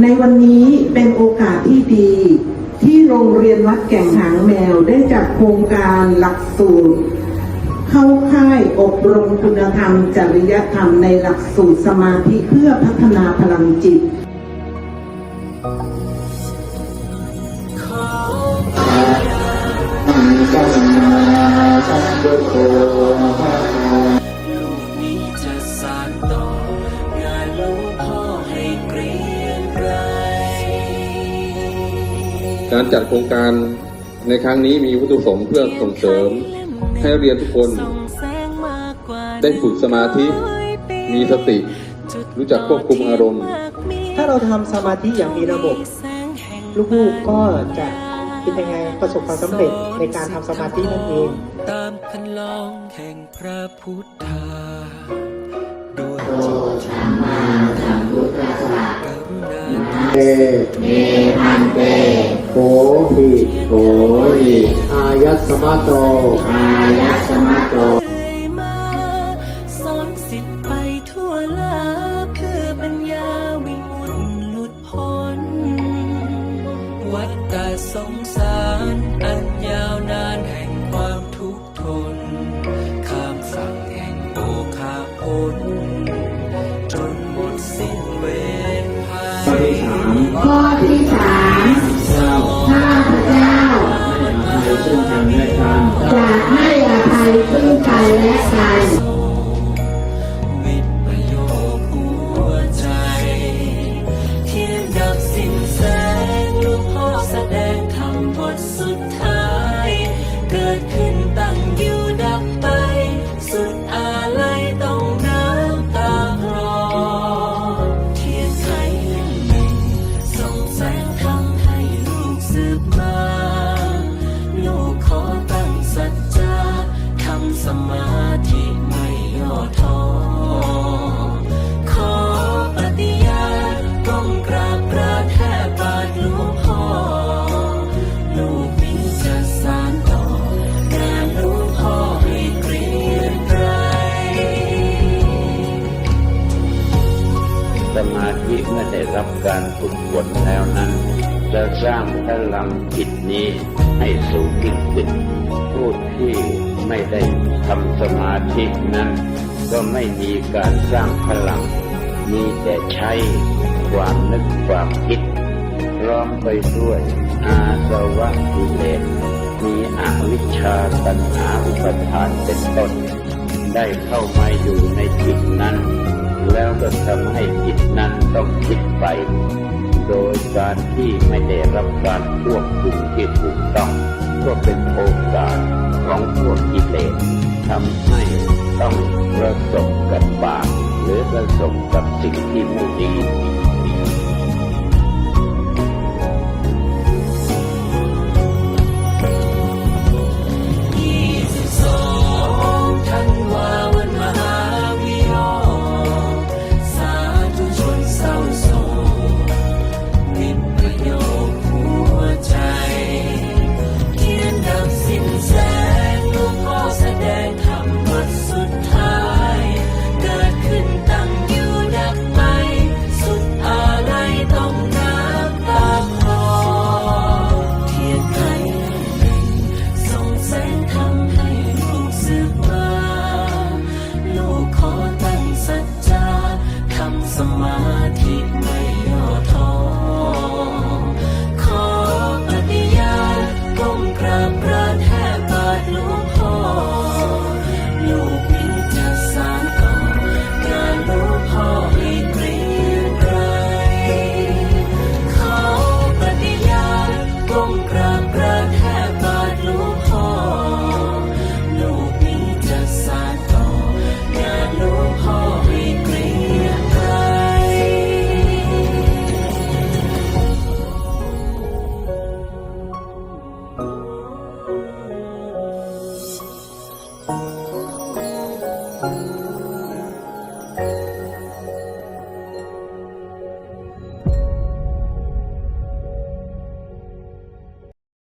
ในวันนี้เป็นโอกาสที่ดี ที่โรงเรียนวัดแก่งหางแมวได้จัดโครงการหลักสูตร เข้าค่ายอบรมคุณธรรม จริยธรรมในหลักสูตรสมาธิเพื่อพัฒนาพลังจิตลู การจัดโครงการในครั้งนี้มีวัตถุประสงค์เพื่อส่งเสริม ให้นักเรียนทุกคน ได้ฝึกสมาธิ มีสติ รู้จักควบคุมอารมณ์ ถ้าเราทำสมาธิอย่างมีระบบ ลูกๆก็จะเป็นยังไงประสบความสำเร็จในการทำสมาธินั่นเองตามคันลองแห่งพระพุทธาด้วยจิตธรรมาสัมพุทธัสสะกรุณาเตเมพันเต โกหิโกหิอายัสมะโตอายัสมะโต มาธิเมื่อได้รับการฝึกฝนแล้วนั้น จะสร้างพลังจิตนี้ให้สูงยิ่งขึ้นผู้ที่ไม่ได้ทำสมาธินั้น ก็ไม่มีการสร้างพลัง มีแต่ใช้ความนึกความคิดพร้อมไปด้วยอาสวะกิเลสมีอวิชชาตัณหาอุปทานเป็นต้น ได้เข้ามาอยู่ในจิตนั้น ก็ทำให้จิตนั้นต้องคิดไป โดยการที่ไม่ได้รับการควบคุมที่ถูกต้อง ก็เป็นโอกาสของพวกกิเลสทำให้ต้องประสบกับบาปหรือประสบกับสิ่งที่ไม่ดี ท